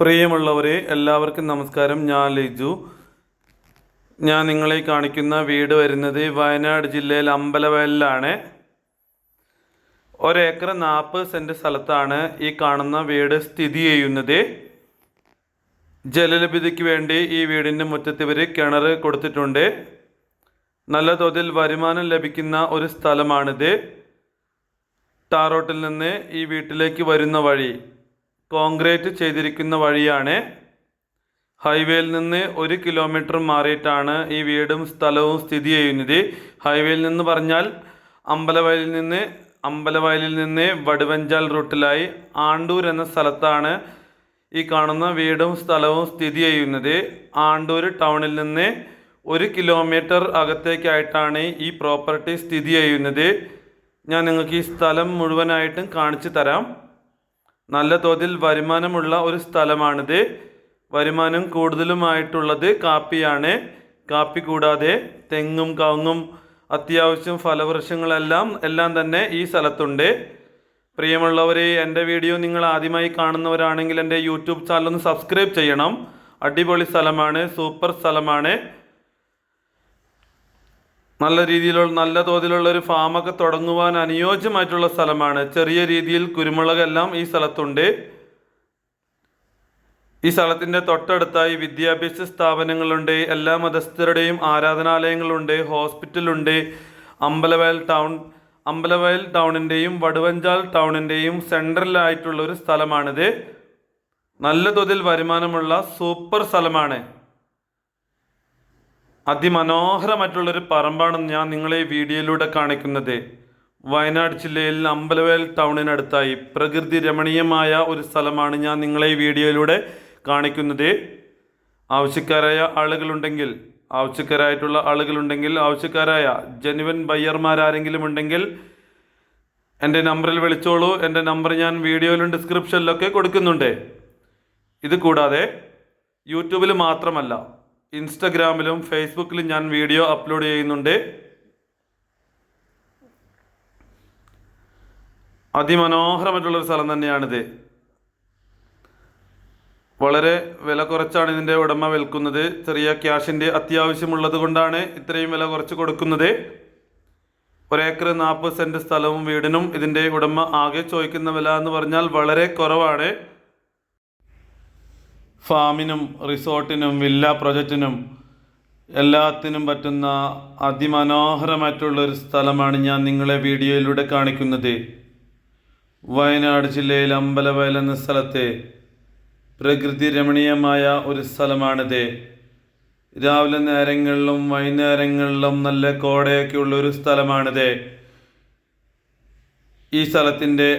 പ്രിയമുള്ളവരെ എല്ലാവർക്കും നമസ്കാരം. ഞാൻ ലിജു. ഞാൻ നിങ്ങളെ കാണിക്കുന്ന വീട് വരുന്നത് വയനാട് ജില്ലയിൽ അമ്പലവയലിലാണ്. ഒരേക്കർ നാൽപ്പത് സെന്റ് സ്ഥലത്താണ് ഈ കാണുന്ന വീട് സ്ഥിതി ചെയ്യുന്നത്. ജലലഭ്യതയ്ക്ക് വേണ്ടി ഈ വീടിന്റെ മുറ്റത്ത് ഇവർ കിണർ കൊടുത്തിട്ടുണ്ട്. നല്ല തോതിൽ വരുമാനം ലഭിക്കുന്ന ഒരു സ്ഥലമാണിത്. ടാറോട്ടിൽ നിന്ന് ഈ വീട്ടിലേക്ക് വരുന്ന വഴി. കോൺക്രീറ്റ് ചെയ്തിരിക്കുന്ന വഴിയാണ് ഹൈവേയിൽ നിന്ന് ഒരു കിലോമീറ്റർ മാറിയിട്ടാണ് ഈ വീടും സ്ഥലവും സ്ഥിതി ചെയ്യുന്നത്. ഹൈവേയിൽ നിന്ന് പറഞ്ഞാൽ അമ്പലവയലിൽ നിന്ന് അമ്പലവയലിൽ നിന്ന് വടുവഞ്ചാൽ റൂട്ടിലായി ആണ്ടൂർ എന്ന സ്ഥലത്താണ് ഈ കാണുന്ന വീടും സ്ഥലവും സ്ഥിതി ചെയ്യുന്നത്. ആണ്ടൂർ ടൗണിൽ നിന്ന് ഒരു കിലോമീറ്റർ അകത്തേക്കായിട്ടാണ് ഈ പ്രോപ്പർട്ടി സ്ഥിതി ചെയ്യുന്നത്. ഞാൻ നിങ്ങൾക്ക് ഈ സ്ഥലം മുഴുവനായിട്ടും കാണിച്ചു തരാം. നല്ല തോതിൽ വരുമാനമുള്ള ഒരു സ്ഥലമാണിത്. വരുമാനം കൂടുതലുമായിട്ടുള്ളത് കാപ്പിയാണ്. കാപ്പി കൂടാതെ തെങ്ങും കവുങ്ങും അത്യാവശ്യം ഫലവൃക്ഷങ്ങളെല്ലാം എല്ലാം തന്നെ ഈ സ്ഥലത്തുണ്ട്. പ്രിയമുള്ളവരെ എന്റെ വീഡിയോ നിങ്ങൾ ആദ്യമായി കാണുന്നവരാണെങ്കിൽ എന്റെ യൂട്യൂബ് ചാനൽ ഒന്ന് സബ്സ്ക്രൈബ് ചെയ്യണം. അടിപൊളി സ്ഥലമാണ് സൂപ്പർ സ്ഥലമാണ്. നല്ല രീതിയിലുള്ള നല്ല തോതിലുള്ള ഒരു ഫാമൊക്കെ തുടങ്ങുവാൻ അനുയോജ്യമായിട്ടുള്ള സ്ഥലമാണ്. ചെറിയ രീതിയിൽ കുരുമുളകെല്ലാം ഈ സ്ഥലത്തുണ്ട്. ഈ സ്ഥലത്തിന്റെ തൊട്ടടുത്തായി വിദ്യാഭ്യാസ സ്ഥാപനങ്ങളുണ്ട് എല്ലാ മതസ്ഥരുടെയും ആരാധനാലയങ്ങളുണ്ട് ഹോസ്പിറ്റലുണ്ട് അമ്പലവയൽ ടൗൺ അമ്പലവയൽ ടൗണിന്റെയും വടുവഞ്ചാൽ ടൗണിന്റെയും സെൻട്രലായിട്ടുള്ള ഒരു സ്ഥലമാണിത്. നല്ല തോതിൽ വരുമാനമുള്ള സൂപ്പർ സ്ഥലമാണ്. അതിമനോഹരമായിട്ടുള്ളൊരു പറമ്പാണ് ഞാൻ നിങ്ങളെ വീഡിയോയിലൂടെ കാണിക്കുന്നത്. വയനാട് ജില്ലയിൽ അമ്പലവേൽ ടൗണിനടുത്തായി പ്രകൃതി രമണീയമായ ഒരു സ്ഥലമാണ് ഞാൻ നിങ്ങളെ ഈ വീഡിയോയിലൂടെ കാണിക്കുന്നത്. ആവശ്യക്കാരായ ആളുകളുണ്ടെങ്കിൽ ആവശ്യക്കാരായിട്ടുള്ള ആളുകളുണ്ടെങ്കിൽ ആവശ്യക്കാരായ ജനുവൻ ബയ്യർമാരാരെങ്കിലും ഉണ്ടെങ്കിൽ എന്റെ നമ്പറിൽ വിളിച്ചോളൂ. എന്റെ നമ്പർ ഞാൻ വീഡിയോയിലും ഡിസ്ക്രിപ്ഷനിലൊക്കെ കൊടുക്കുന്നുണ്ട്. ഇത് കൂടാതെ യൂട്യൂബിൽ മാത്രമല്ല ഇൻസ്റ്റഗ്രാമിലും ഫേസ്ബുക്കിലും ഞാൻ വീഡിയോ അപ്ലോഡ് ചെയ്യുന്നുണ്ട്. അതിമനോഹരമായിട്ടുള്ളൊരു സ്ഥലം തന്നെയാണിത്. വളരെ വില കുറച്ചാണ് ഇതിന്റെ ഉടമ വിൽക്കുന്നത്. ചെറിയ ക്യാഷിന്റെ അത്യാവശ്യമുള്ളത് കൊണ്ടാണ് ഇത്രയും വില കുറച്ച് കൊടുക്കുന്നത്. ഒരേക്കർ നാൽപ്പത് സെന്റ് സ്ഥലവും വീടിനും ഇതിന്റെ ഉടമ ആകെ ചോദിക്കുന്ന വില എന്ന് പറഞ്ഞാൽ വളരെ കുറവാണ്. ഫാമിനും റിസോർട്ടിനും വില്ല പ്രൊജക്റ്റിനും എല്ലാത്തിനും പറ്റുന്ന അതിമനോഹരമായിട്ടുള്ളൊരു സ്ഥലമാണ് ഞാൻ നിങ്ങളെ വീഡിയോയിലൂടെ കാണിക്കുന്നത്. വയനാട് ജില്ലയിൽ അമ്പലവയൽ എന്ന സ്ഥലത്തെ പ്രകൃതി രമണീയമായ ഒരു സ്ഥലമാണിത്. രാവിലെ നേരങ്ങളിലും വൈകുന്നേരങ്ങളിലും നല്ല കോടയൊക്കെ ഒരു സ്ഥലമാണിത്. ഈ സ്ഥലത്തിന്റെ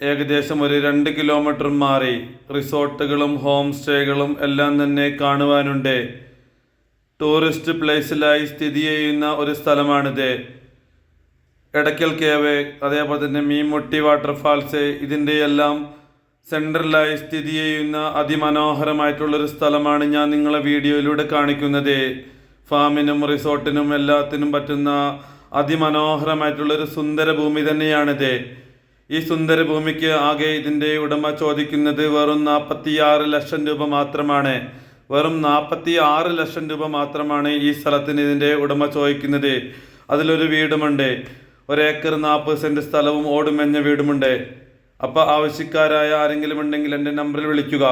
ഏകദേശം ഒരു രണ്ട് കിലോമീറ്റർ മാറി റിസോർട്ടുകളും ഹോം സ്റ്റേകളും എല്ലാം തന്നെ കാണുവാനുണ്ട്. ടൂറിസ്റ്റ് പ്ലേസിലായി സ്ഥിതി ചെയ്യുന്ന ഒരു സ്ഥലമാണിത്. എടക്കൽ കേവ് അതേപോലെ തന്നെ മീൻമുട്ടി വാട്ടർഫാൾസ് ഇതിന്റെ എല്ലാം സെൻട്രലായി സ്ഥിതി ചെയ്യുന്ന അതിമനോഹരമായിട്ടുള്ളൊരു സ്ഥലമാണ് ഞാൻ നിങ്ങളെ വീഡിയോയിലൂടെ കാണിക്കുന്നത്. ഫാമിനും റിസോർട്ടിനും എല്ലാത്തിനും പറ്റുന്ന അതിമനോഹരമായിട്ടുള്ളൊരു സുന്ദര ഭൂമി തന്നെയാണിത്. ഈ സുന്ദര ഭൂമിക്ക് ആകെ ഇതിന്റെ ഉടമ ചോദിക്കുന്നത് വെറും നാൽപ്പത്തി ആറ് ലക്ഷം രൂപ മാത്രമാണ്. വെറും നാൽപ്പത്തി ആറ് ലക്ഷം രൂപ മാത്രമാണ് ഈ സ്ഥലത്തിന് ഇതിന്റെ ഉടമ ചോദിക്കുന്നത്. അതിലൊരു വീടുമുണ്ട്. ഒരേക്കർ നാൽപ്പത് സെന്റ് സ്ഥലവും ഓടുമെഞ്ഞ വീടുമുണ്ട്. അപ്പോൾ ആവശ്യക്കാരായ ആരെങ്കിലും ഉണ്ടെങ്കിൽ എന്റെ നമ്പറിൽ വിളിക്കുക.